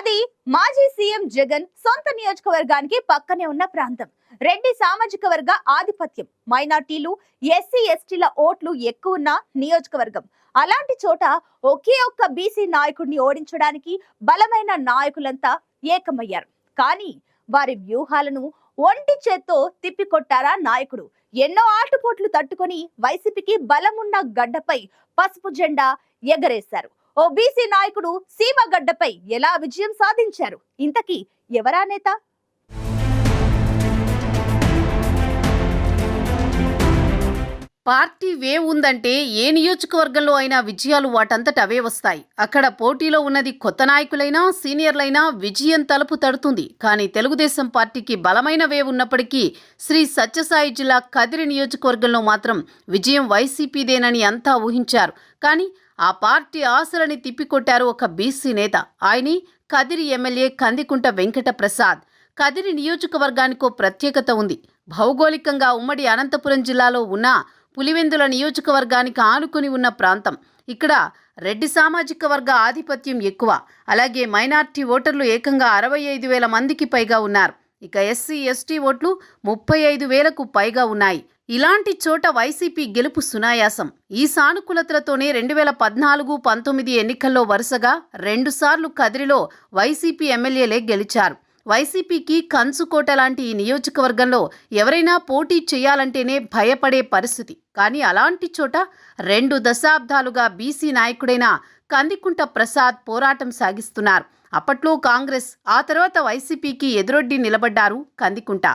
అది మాజీ సీఎం జగన్ సొంత నియోజకవర్గానికి పక్కనే ఉన్న ప్రాంతం. రెడ్డి సామాజిక వర్గ ఆధిపత్యం. మైనార్టీలు ఎస్సీ ఎస్టీల ఓట్లు ఎక్కువ ఉన్న నియోజకవర్గం. అలాంటి చోట ఒకే ఒక్క బీసీ నాయకుడిని ఓడించడానికి బలమైన నాయకులంతా ఏకమయ్యారు. కానీ వారి వ్యూహాలను ఒంటి చేత్తో తిప్పికొట్టారా నాయకుడు. ఎన్నో ఆటుపోట్లు తట్టుకొని వైసీపీకి బలమున్న గడ్డపై పసుపు జెండా ఎగరేశారు. ఓ బీసీ నాయకుడు సీమగడ్డపై ఎలా విజయం సాధించారు? ఇంతకీ ఎవరా నేత? పార్టీ వే ఉందంటే ఏ నియోజకవర్గంలో అయినా విజయాలు వాటంతట అవే వస్తాయి. అక్కడ పోటీలో ఉన్నది కొత్త నాయకులైనా సీనియర్లైనా విజయం తలుపు తడుతుంది. కానీ తెలుగుదేశం పార్టీకి బలమైన వే ఉన్నప్పటికీ శ్రీ సత్యసాయి జిల్లా కదిరి నియోజకవర్గంలో మాత్రం విజయం వైసీపీదేనని అంతా ఊహించారు. కానీ ఆ పార్టీ ఆశలని తిప్పికొట్టారు ఒక బీసీ నేత. ఆయని కదిరి ఎమ్మెల్యే కందికుంట వెంకట ప్రసాద్ కదిరి నియోజకవర్గానికో ప్రత్యేకత ఉంది. భౌగోళికంగా ఉమ్మడి అనంతపురం జిల్లాలో ఉన్న పులివెందుల నియోజకవర్గానికి ఆనుకుని ఉన్న ప్రాంతం. ఇక్కడ రెడ్డి సామాజిక వర్గ ఆధిపత్యం ఎక్కువ. అలాగే మైనార్టీ ఓటర్లు ఏకంగా అరవై ఐదు వేల మందికి పైగా ఉన్నారు. ఇక ఎస్సీ ఎస్టీ ఓట్లు ముప్పై ఐదు వేలకు పైగా ఉన్నాయి. ఇలాంటి చోట వైసీపీ గెలుపు సునాయాసం. ఈ సానుకూలతలతోనే రెండు వేల పద్నాలుగు పంతొమ్మిది ఎన్నికల్లో వరుసగా రెండుసార్లు కదిరిలో వైసీపీ ఎమ్మెల్యేలే గెలిచారు. వైసీపీకి కంచుకోట లాంటి ఈ నియోజకవర్గంలో ఎవరైనా పోటీ చేయాలంటేనే భయపడే పరిస్థితి. కానీ అలాంటి చోట రెండు దశాబ్దాలుగా బీసీ నాయకుడైన కందికుంట ప్రసాద్ పోరాటం సాగిస్తున్నారు. అప్పట్లో కాంగ్రెస్ ఆ తర్వాత వైసీపీకి ఎదురొడ్డి నిలబడ్డారు కందికుంట.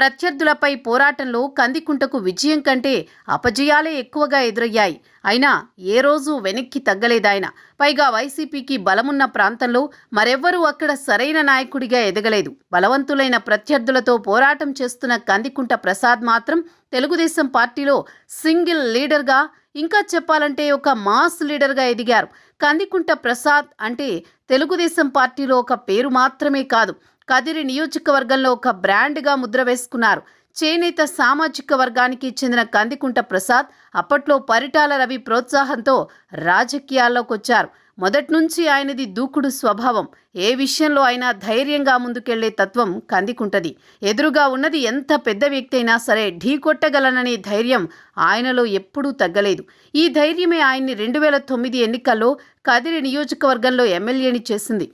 ప్రత్యర్థులపై పోరాటంలో కందికుంటకు విజయం కంటే అపజయాలే ఎక్కువగా ఎదురయ్యాయి. అయినా ఏ రోజు వెనక్కి తగ్గలేదాయన పైగా వైసీపీకి బలమున్న ప్రాంతంలో మరెవ్వరూ అక్కడ సరైన నాయకుడిగా ఎదగలేదు. బలవంతులైన ప్రత్యర్థులతో పోరాటం చేస్తున్న కందికుంట ప్రసాద్ మాత్రం తెలుగుదేశం పార్టీలో సింగిల్ లీడర్గా ఇంకా చెప్పాలంటే ఒక మాస్ లీడర్గా ఎదిగారు. కందికుంట ప్రసాద్ అంటే తెలుగుదేశం పార్టీలో ఒక పేరు మాత్రమే కాదు కదిరి నియోజకవర్గంలో ఒక బ్రాండ్గా ముద్ర వేసుకున్నారు. చేనేత సామాజిక వర్గానికి చెందిన కందికుంట ప్రసాద్ అప్పట్లో పరిటాల రవి ప్రోత్సాహంతో రాజకీయాల్లోకి వచ్చారు. మొదటి నుంచి ఆయనది దూకుడు స్వభావం. ఏ విషయంలో అయినా ధైర్యంగా ముందుకెళ్ళే తత్వం కందికుంటది. ఎదురుగా ఉన్నది ఎంత పెద్ద వ్యక్తి అయినా సరే ఢీకొట్టగలననే ధైర్యం ఆయనలో ఎప్పుడూ తగ్గలేదు. ఈ ధైర్యమే ఆయన్ని రెండు వేల తొమ్మిది ఎన్నికల్లో కదిరి నియోజకవర్గంలో ఎమ్మెల్యేని చేసింది.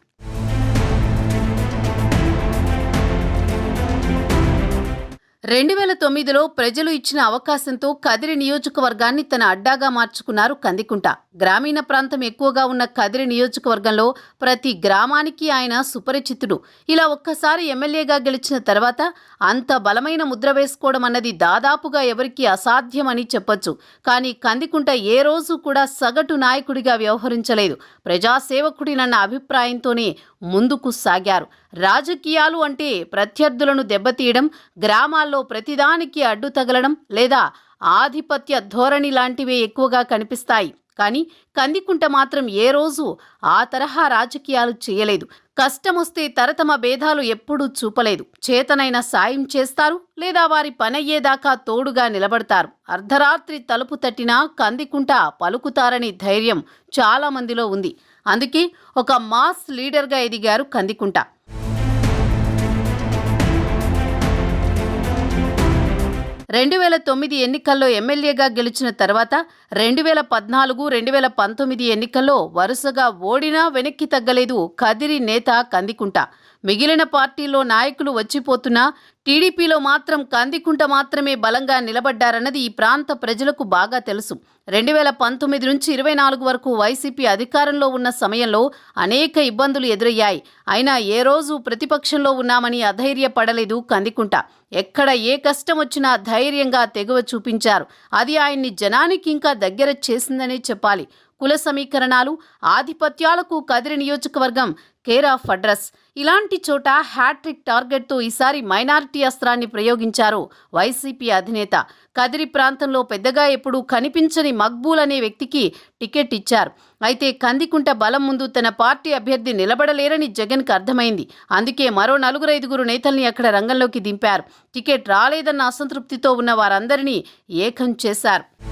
రెండు వేల తొమ్మిదిలో ప్రజలు ఇచ్చిన అవకాశంతో కదిరి నియోజకవర్గాన్ని తన అడ్డాగా మార్చుకున్నారు కందికుంట. గ్రామీణ ప్రాంతం ఎక్కువగా ఉన్న కదిరి నియోజకవర్గంలో ప్రతి గ్రామానికి ఆయన సుపరిచితుడు. ఇలా ఒక్కసారి ఎమ్మెల్యేగా గెలిచిన తర్వాత అంత బలమైన ముద్ర వేసుకోవడం అన్నది దాదాపుగా ఎవరికీ అసాధ్యమని చెప్పొచ్చు. కానీ కందికుంట ఏ రోజు కూడా సగటు నాయకుడిగా వ్యవహరించలేదు. ప్రజాసేవకుడినన్న అభిప్రాయంతోనే ముందుకు సాగారు. రాజకీయాలు అంటే ప్రత్యర్థులను దెబ్బతీయడం గ్రామాల్లో ప్రతిదానికి అడ్డు తగలడం లేదా ఆధిపత్య ధోరణి లాంటివే ఎక్కువగా కనిపిస్తాయి. కానీ కందికుంట మాత్రం ఏ రోజు ఆ తరహా రాజకీయాలు చేయలేదు. కష్టమొస్తే తరతమ భేదాలు ఎప్పుడూ చూపలేదు. చేతనైన సాయం చేస్తారు లేదా వారి పనయ్యేదాకా తోడుగా నిలబడతారు. అర్ధరాత్రి తలుపు తట్టినా కందికుంట పలుకుతారని ధైర్యం చాలా మందిలో ఉంది. అందుకే ఒక మాస్ లీడర్గా ఎదిగారు కందికుంట. రెండు వేల తొమ్మిది ఎన్నికల్లో ఎమ్మెల్యేగా గెలిచిన తర్వాత రెండు వేల పద్నాలుగు రెండు వేల పంతొమ్మిది ఎన్నికల్లో వరుసగా ఓడినా వెనక్కి తగ్గలేదు కదిరి నేత కందికుంట. మిగిలిన పార్టీలో నాయకులు వచ్చిపోతున్నా టీడీపీలో మాత్రం కందికుంట మాత్రమే బలంగా నిలబడ్డారన్నది ఈ ప్రాంత ప్రజలకు బాగా తెలుసు. రెండు వేల పంతొమ్మిది నుంచి ఇరవై నాలుగు వరకు వైసీపీ అధికారంలో ఉన్న సమయంలో అనేక ఇబ్బందులు ఎదురయ్యాయి. అయినా ఏ రోజు ప్రతిపక్షంలో ఉన్నామని అధైర్యపడలేదు కందికుంట. ఎక్కడ ఏ కష్టం వచ్చినా ధైర్యంగా తెగువ చూపించారు. అది ఆయన్ని జనానికి ఇంకా దగ్గర చేసిందనే చెప్పాలి. కుల సమీకరణాలు ఆధిపత్యాలకు కదిరి నియోజకవర్గం కేర్ ఆఫ్ అడ్రస్. ఇలాంటి చోట హ్యాట్రిక్ టార్గెట్తో ఈసారి మైనారిటీ అస్త్రాన్ని ప్రయోగించారు. వైసీపీ అధినేత కదిరి ప్రాంతంలో పెద్దగా ఎప్పుడూ కనిపించని మక్బూల్ అనే వ్యక్తికి టికెట్ ఇచ్చారు. అయితే కందికుంట బలం ముందు తన పార్టీ అభ్యర్థి నిలబడలేరని జగన్కి అర్థమైంది. అందుకే మరో నలుగురు ఐదుగురు నేతల్ని అక్కడ రంగంలోకి దింపారు. టికెట్ రాలేదన్న అసంతృప్తితో ఉన్న వారందరినీ ఏకం చేశారు.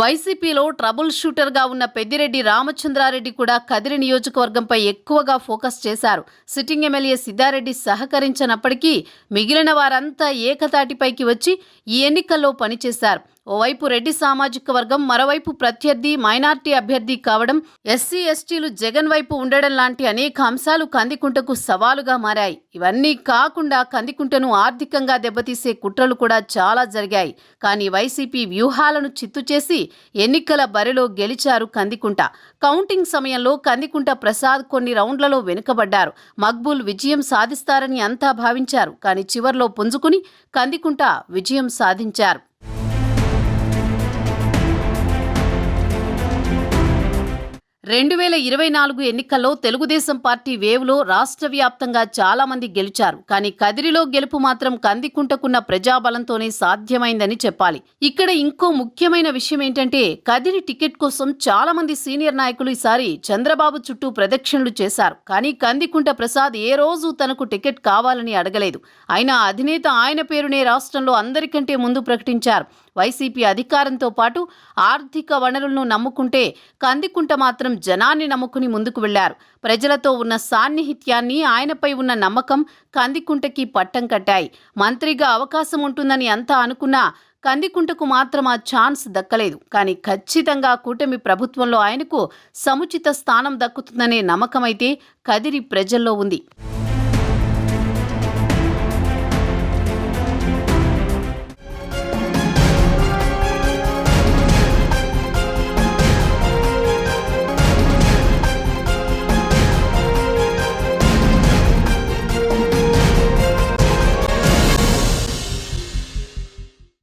వైసీపీలో ట్రబుల్ షూటర్గా ఉన్న పెద్దిరెడ్డి రామచంద్రారెడ్డి కూడా కదిరి నియోజకవర్గంపై ఎక్కువగా ఫోకస్ చేశారు. సిట్టింగ్ ఎమ్మెల్యే సిద్ధారెడ్డి సహకరించనప్పటికీ మిగిలిన వారంతా ఏకతాటిపైకి వచ్చి ఈ ఎన్నికల్లో పనిచేశారు. ఓవైపు రెడ్డి సామాజిక వర్గం మరోవైపు ప్రత్యర్థి మైనార్టీ అభ్యర్థి కావడం ఎస్సీ ఎస్టీలు జగన్ వైపు ఉండడం లాంటి అనేక అంశాలు కందికుంటకు సవాలుగా మారాయి. ఇవన్నీ కాకుండా కందికుంటను ఆర్థికంగా దెబ్బతీసే కుట్రలు కూడా చాలా జరిగాయి. కానీ వైసీపీ వ్యూహాలను చిత్తు చేసి ఎన్నికల బరిలో గెలిచారు కందికుంట. కౌంటింగ్ సమయంలో కందికుంట ప్రసాద్ కొన్ని రౌండ్లలో వెనుకబడ్డారు. మక్బూల్ విజయం సాధిస్తారని అంతా భావించారు. కానీ చివర్లో పుంజుకుని కందికుంట విజయం సాధించారు. రెండు వేల ఇరవై నాలుగు ఎన్నికల్లో తెలుగుదేశం పార్టీ వేవ్లో రాష్ట్ర వ్యాప్తంగా చాలా మంది గెలిచారు. కానీ కదిరిలో గెలుపు మాత్రం కందికుంటకున్న ప్రజాబలంతోనే సాధ్యమైందని చెప్పాలి. ఇక్కడ ఇంకో ముఖ్యమైన విషయం ఏంటంటే కదిరి టికెట్ కోసం చాలా మంది సీనియర్ నాయకులు ఈసారి చంద్రబాబు చుట్టూ ప్రదక్షిణలు చేశారు. కానీ కందికుంట ప్రసాద్ ఏ రోజు తనకు టికెట్ కావాలని అడగలేదు. అయినా అధినేత ఆయన పేరునే రాష్ట్రంలో అందరికంటే ముందు ప్రకటించారు. వైసీపీ అధికారంతో పాటు ఆర్థిక వనరులను నమ్ముకుంటే కందికుంట మాత్రం జనాన్ని నమ్ముకుని ముందుకు వెళ్ళారు. ప్రజలతో ఉన్న సాన్నిహిత్యాన్ని ఆయనపై ఉన్న నమ్మకం కందికుంటకి పట్టం కట్టాయి. మంత్రిగా అవకాశం ఉంటుందని అంతా అనుకున్నా కందికుంటకు మాత్రం ఆ ఛాన్స్ దక్కలేదు. కానీ ఖచ్చితంగా కూటమి ప్రభుత్వంలో ఆయనకు సముచిత స్థానం దక్కుతుందనే నమ్మకమైతే కదిరి ప్రజల్లో ఉంది.